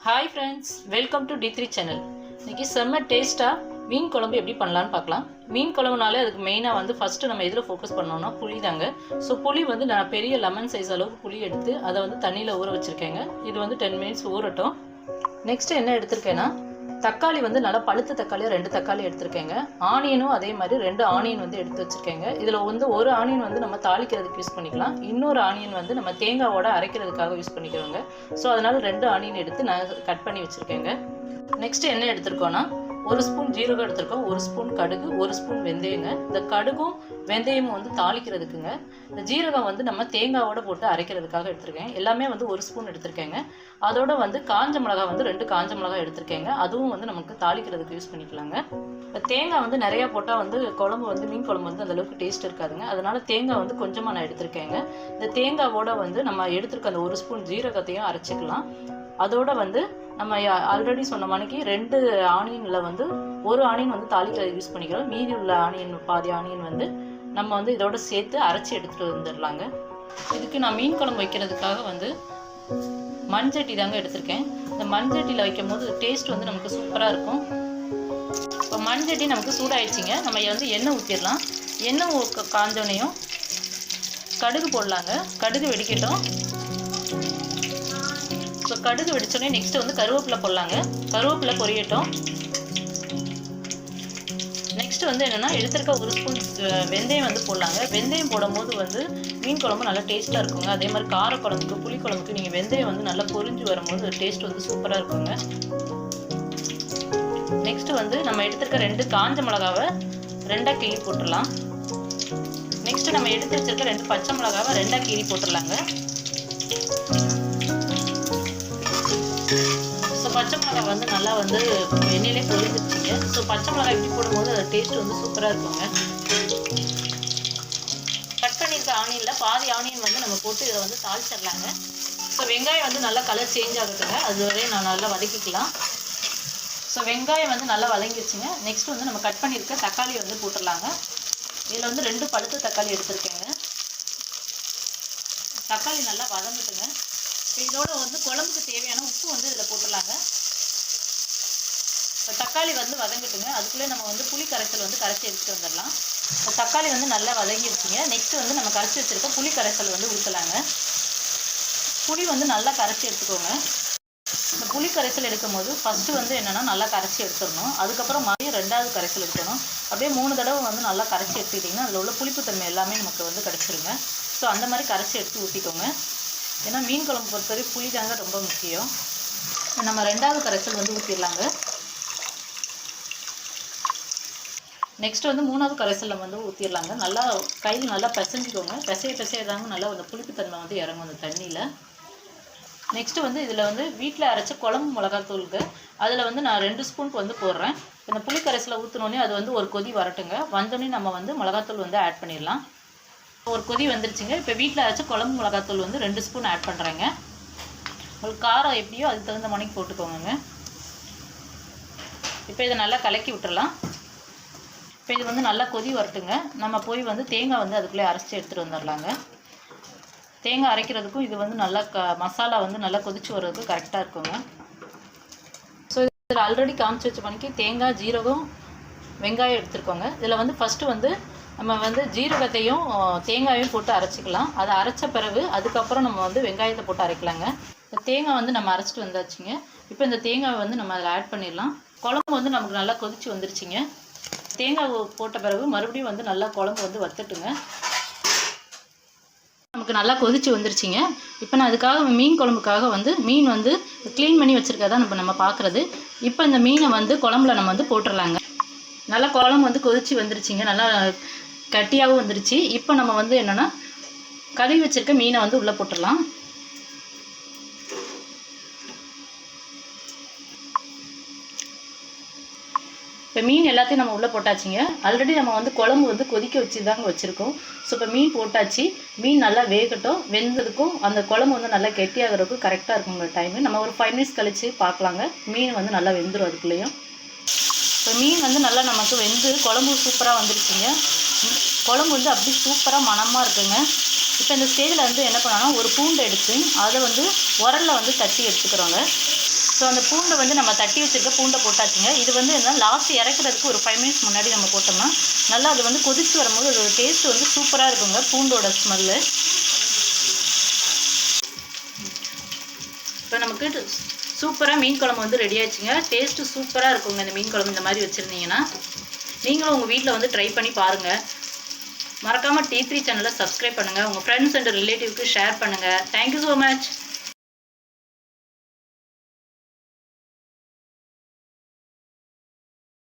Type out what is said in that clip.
Hi friends welcome to T three channel இன்றைக்கி செம்ம டேஸ்ட்டாக மீன் குழம்பு எப்படி பண்ணலான்னு பார்க்கலாம். மீன் குழம்புனாலே அதுக்கு மெயினாக வந்து ஃபஸ்ட்டு நம்ம எதில் ஃபோக்கஸ் பண்ணோம்னா புளி தாங்க. ஸோ புளி வந்து நான் பெரிய லெமன் சைஸ் அளவுக்கு புளி எடுத்து அதை வந்து தண்ணியில் ஊற வச்சுருக்கேங்க. இது வந்து டென் மினிட்ஸ் ஊறட்டும். நெக்ஸ்ட்டு என்ன எடுத்திருக்கேன்னா தக்காளி வந்து நல்லா பழுத்த தக்காளியாக ரெண்டு தக்காளி எடுத்திருக்கேங்க. ஆனியனும் அதே மாதிரி ரெண்டு ஆனியன் வந்து எடுத்து வச்சுருக்கேங்க. இதில் வந்து ஒரு ஆனியன் வந்து நம்ம தாளிக்கிறதுக்கு யூஸ் பண்ணிக்கலாம். இன்னொரு ஆனியன் வந்து நம்ம தேங்காவோட அரைக்கிறதுக்காக யூஸ் பண்ணிக்கிறோங்க. ஸோ அதனால் ரெண்டு ஆனியன் எடுத்து நான் கட் பண்ணி வச்சுருக்கேங்க. நெக்ஸ்ட் என்ன எடுத்திருக்கோன்னா ஒரு ஸ்பூன் ஜீரகம் எடுத்திருக்கோம் ஒரு ஸ்பூன் கடுகு ஒரு ஸ்பூன் வெந்தயங்க. இந்த கடுகும் வெந்தயமும் வந்து தாளிக்கிறதுக்குங்க. இந்த ஜீரகம் வந்து நம்ம தேங்காவோட போட்டு அரைக்கிறதுக்காக எடுத்திருக்கேன். எல்லாமே வந்து ஒரு ஸ்பூன் எடுத்திருக்கேங்க. அதோட வந்து காஞ்ச மிளகா வந்து ரெண்டு காஞ்ச மிளகா எடுத்திருக்கேங்க. அதுவும் வந்து நமக்கு தாளிக்கிறதுக்கு யூஸ் பண்ணிக்கலாங்க. இப்போ தேங்காய் வந்து நிறையா போட்டால் வந்து குழம்பு வந்து மீன் குழம்பு வந்து அந்தளவுக்கு டேஸ்ட் இருக்காதுங்க. அதனால தேங்காய் வந்து கொஞ்சமாக நான் எடுத்திருக்கேங்க. இந்த தேங்காவோட வந்து நம்ம எடுத்திருக்க அந்த ஒரு ஸ்பூன் ஜீரகத்தையும் அரைச்சிக்கலாம். அதோட வந்து நம்ம ஆல்ரெடி சொன்ன மணிக்கு ரெண்டு ஆனியனில் வந்து ஒரு ஆனியன் வந்து தாளிக்க யூஸ் பண்ணிக்கிறோம். மீதி உள்ள ஆனியன் பாதி ஆனியன் வந்து நம்ம வந்து இதோட சேர்த்து அரைச்சி எடுத்துகிட்டு வந்துடலாங்க. இதுக்கு நான் மீன் குழம்பு வைக்கிறதுக்காக வந்து மண்சட்டி தாங்க எடுத்திருக்கேன். இந்த மண்சட்டியில் வைக்கும் போது டேஸ்ட் வந்து நமக்கு சூப்பராக இருக்கும். இப்போ மண்சட்டி நமக்கு சூடாயிடுச்சிங்க. நம்ம வந்து எண்ணெய் ஊற்றிடலாம் எண்ணெய் ஊ- காஞ்சோனையும் கடுகு போடலாங்க. கடுகு வெடிக்கட்டும். கடுகு வெடிச்சோடனே நெக்ஸ்ட் வந்து கருவேப்பிலை போடலாங்க. கருவேப்பிலை பொரியட்டும். நெக்ஸ்ட் வந்து என்னென்னா எடுத்திருக்க ஒரு ஸ்பூன் வெந்தயம் வந்து போடலாங்க. வெந்தயம் போடும்போது வந்து மீன் குழம்பு நல்லா டேஸ்ட்டாக இருக்குங்க. அதே மாதிரி கார குழம்புக்கு புளி குழம்புக்கு நீங்கள் வெந்தயம் வந்து நல்லா பொரிஞ்சு வரும்போது டேஸ்ட் வந்து சூப்பராக இருக்குங்க. நெக்ஸ்ட் வந்து நம்ம எடுத்திருக்க ரெண்டு காஞ்ச மிளகாவை ரெண்டாக கீரி போட்டுடலாம். நெக்ஸ்ட் நம்ம எடுத்து வச்சிருக்க ரெண்டு பச்சை மிளகாவை ரெண்டாக கீறி போட்டுடலாங்க. பச்சை மிளகாய் வந்து நல்லா வந்து எண்ணெயிலே பொரிஞ்சிருச்சுங்க. ஸோ பச்சை மிளகாய் இப்படி போடும்போது அது டேஸ்ட் வந்து சூப்பராக இருக்குங்க. கட் பண்ணியிருக்க ஆனியனில் பாதி ஆனியன் வந்து நம்ம போட்டு இதை வந்து தாளிச்சிடலாங்க. ஸோ வெங்காயம் வந்து நல்லா கலர் சேஞ்ச் ஆகுதுங்க. அது வரையும் நான் நல்லா வதக்கிக்கலாம். ஸோ வெங்காயம் வந்து நல்லா வதங்கிடுச்சுங்க நெக்ஸ்ட் வந்து நம்ம கட் பண்ணியிருக்க தக்காளி வந்து போட்டுடலாங்க. இதில் வந்து ரெண்டு பழுத்த தக்காளி எடுத்திருக்கேங்க. தக்காளி நல்லா வதங்கட்டுங்க. இதோட வந்து குழம்புக்கு தேவையான உப்பு வந்து இதில் போட்டுடலாங்க. இப்போ தக்காளி வந்து வதங்கட்டுங்க. அதுக்குள்ளே நம்ம வந்து புளி கரைசல் வந்து கரைச்சி எடுத்துகிட்டு வந்துடலாம். இப்போ தக்காளி வந்து நல்லா வதங்கிடுச்சிங்க நெக்ஸ்ட் வந்து நம்ம கரைச்சி வச்சுருக்க புளி கரைசல் வந்து ஊற்றலாங்க. புளி வந்து நல்லா கரைச்சி எடுத்துக்கோங்க. இந்த புளி கரைசல் எடுக்கும் போது ஃபஸ்ட்டு வந்து என்னென்னா நல்லா கரைச்சி எடுத்துடணும். அதுக்கப்புறம் மறுபடியும் ரெண்டாவது கரைசல் எடுக்கணும். அப்படியே மூணு தடவை வந்து நல்லா கரைச்சி எடுத்துக்கிட்டிங்கன்னா அதில் உள்ள புளிப்புத்தன்மை எல்லாமே நமக்கு வந்து கிடச்சிருங்க. ஸோ அந்த மாதிரி கரைச்சி எடுத்து ஊற்றிக்கோங்க ஏன்னா மீன் குழம்பு பொறுத்தவரை புளி தாங்க ரொம்ப முக்கியம். நம்ம ரெண்டாவது கரைசல் வந்து ஊற்றிடலாங்க நெக்ஸ்ட் வந்து மூணாவது கரைசலில் வந்து ஊற்றிடலாங்க நல்லா கையில் நல்லா பிசைஞ்சிக்கோங்க. பிசைய பிசைய தாங்க நல்லா அந்த புளிப்புத்தன்மை வந்து இறங்கும் அந்த தண்ணியில். நெக்ஸ்ட்டு வந்து இதில் வந்து வீட்டில் அரைச்ச குழம்பு மிளகாத்தூளுக்கு. அதில் வந்து நான் ரெண்டு ஸ்பூனுக்கு வந்து போடுறேன். இந்த புளி கரைசலை ஊற்றினோடனே அது வந்து ஒரு கொதி வரட்டுங்க. வந்தோடனே நம்ம வந்து மிளகாத்தூள் வந்து ஆட் பண்ணிடலாம். ஒரு கொதி வந்துருச்சுங்க. இப்போ வீட்டில் அரைச்சி குழம்பு மிளகாத்தூள் வந்து ரெண்டு ஸ்பூன் ஆட் பண்ணுறேங்க உங்களுக்கு காரம் எப்படியோ அதுக்கு தகுந்த மணிக்கு போட்டுக்கோங்க இப்போ இதை நல்லா கலக்கி விட்டுறலாம். இப்போ இது வந்து நல்லா கொதி வரட்டுங்க. நம்ம போய் வந்து தேங்காய் வந்து அதுக்குள்ளே அரைச்சி எடுத்துகிட்டு வந்துடலாங்க. தேங்காய் அரைக்கிறதுக்கும் இது வந்து நல்லா க மசாலா வந்து நல்லா கொதிச்சு வர்றதுக்கு கரெக்டாக இருக்குங்க. ஸோ இதில் ஆல்ரெடி காமிச்சு வச்ச மணிக்கு தேங்காய் ஜீரகம் வெங்காயம் எடுத்துருக்கோங்க. இதில் வந்து ஃபஸ்ட்டு வந்து நம்ம வந்து ஜீரகத்தையும் தேங்காயும் போட்டு அரைச்சிக்கலாம். அதை அரைச்ச பிறகு அதுக்கப்புறம் நம்ம வந்து வெங்காயத்தை போட்டு அரைக்கலாங்க. இந்த தேங்காய் வந்து நம்ம அரைச்சிட்டு வந்தாச்சுங்க. இப்போ இந்த தேங்காவை வந்து நம்ம அதில் ஆட் பண்ணிடலாம். குழம்பு வந்து நமக்கு நல்லா கொதிச்சு வந்துருச்சுங்க. தேங்காய் போட்ட பிறகு மறுபடியும் வந்து நல்லா குழம்பு வந்து வத்துட்டுங்க. நமக்கு நல்லா கொதிச்சு வந்துருச்சுங்க. இப்போ நான் அதுக்காக மீன் குழம்புக்காக வந்து மீன் வந்து க்ளீன் பண்ணி வச்சுருக்கதா நம்ம நம்ம பார்க்குறது இப்போ இந்த மீனை வந்து குழம்புல நம்ம வந்து போட்டுடலாங்க நல்லா குழம்பு வந்து கொதிச்சு வந்துருச்சுங்க. நல்லா கட்டியாகவும் வந்துருச்சு இப்போ நம்ம வந்து என்னென்னா கழுவி வச்சுருக்க மீனை வந்து உள்ளே போட்டுடலாம். இப்போ மீன் எல்லாத்தையும் நம்ம உள்ளே போட்டாச்சுங்க. ஆல்ரெடி நம்ம வந்து குழம்பு வந்து கொதிக்க வச்சு தாங்க வச்சுருக்கோம். ஸோ இப்போ மீன் போட்டாச்சு. மீன் நல்லா வேகட்டும் வெந்ததுக்கும் அந்த குழம்பு வந்து நல்லா கெட்டியாகிறதுக்கும் கரெக்டாக இருக்குங்க டைமு நம்ம ஒரு ஃபைவ் மினிட்ஸ் கழித்து பார்க்கலாங்க. மீன் வந்து நல்லா வெந்துடும் அதுக்குள்ளேயும். இப்போ மீன் வந்து நல்லா நமக்கு வெந்து குழம்பு சூப்பராக வந்துருச்சுங்க குழம்பு வந்து அப்படி சூப்பராக மணமாக இருக்குங்க. இப்போ இந்த ஸ்டேஜில் வந்து என்ன பண்ணோன்னா ஒரு பூண்டை எடுத்து அதை வந்து உரல்ல வந்து தட்டி எடுத்துக்கிறோங்க. ஸோ அந்த பூண்டை வந்து நம்ம தட்டி வச்சுருக்க பூண்டை போட்டாச்சுங்க. இது வந்து என்ன லாஸ்ட் இறக்குறதுக்கு ஒரு ஃபைவ் மினிட்ஸ் முன்னாடி நம்ம போட்டோம்னா நல்லா அது வந்து கொதித்து வரும்போது அதோட டேஸ்ட் வந்து சூப்பராக இருக்குங்க பூண்டோட ஸ்மெல்லு இப்போ நமக்கு சூப்பராக மீன் குழம்பு வந்து ரெடி ஆச்சுங்க டேஸ்ட்டு சூப்பராக இருக்குங்க இந்த மீன் குழம்பு இந்த மாதிரி வச்சுருந்தீங்கன்னா. நீங்களும் உங்கள் வீட்டில் வந்து ட்ரை பண்ணி பாருங்கள் மறக்காமல் டி த்ரீ சேனலை சப்ஸ்கிரைப் பண்ணுங்கள் உங்கள் ஃப்ரெண்ட்ஸ் அண்ட் ரிலேட்டிவ்க்கு ஷேர் பண்ணுங்கள் தேங்க்யூ ஸோ மச்